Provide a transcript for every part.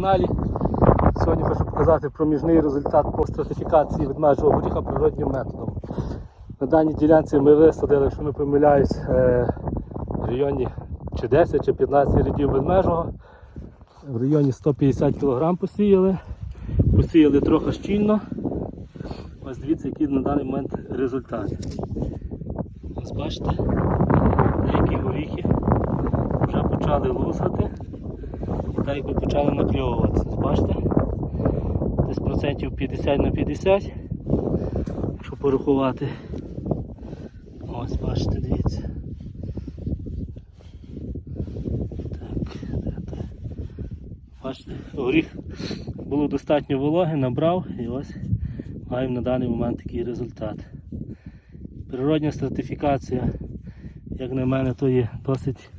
каналі. Сьогодні хочу показати проміжний результат по стратифікації ведмежого горіха природнім методом. На даній ділянці ми висадили, якщо не помиляюсь, е, в районі чи 10 чи 15 рядів ведмежого. В районі 150 кг посіяли. Посіяли трохи щільно. Ось дивіться, який на даний момент результат. Ось бачите, деякі горіхи вже почали лусати так якби почали накльовуватися. Бачите? Десь процентів 50 на 50, якщо порахувати. Ось бачите, дивіться. Так. Бачите, горіх було достатньо вологи, набрав і ось маємо на даний момент такий результат. Природня стратифікація, як на мене, то є досить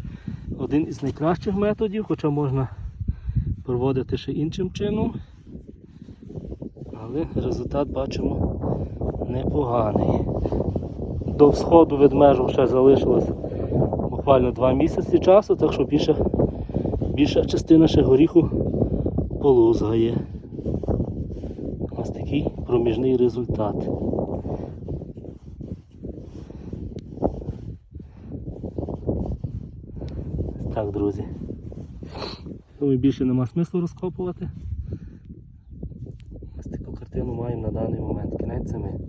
один із найкращих методів, хоча можна проводити ще іншим чином. Але результат бачимо непоганий. До всходу від межу ще залишилось буквально 2 місяці часу, так що більша, більша частина ще горіху полузгає. Ось такий проміжний результат. Так, друзі. Думаю, більше нема смислу розкопувати. Ось таку картину маємо на даний момент. Кінець зими.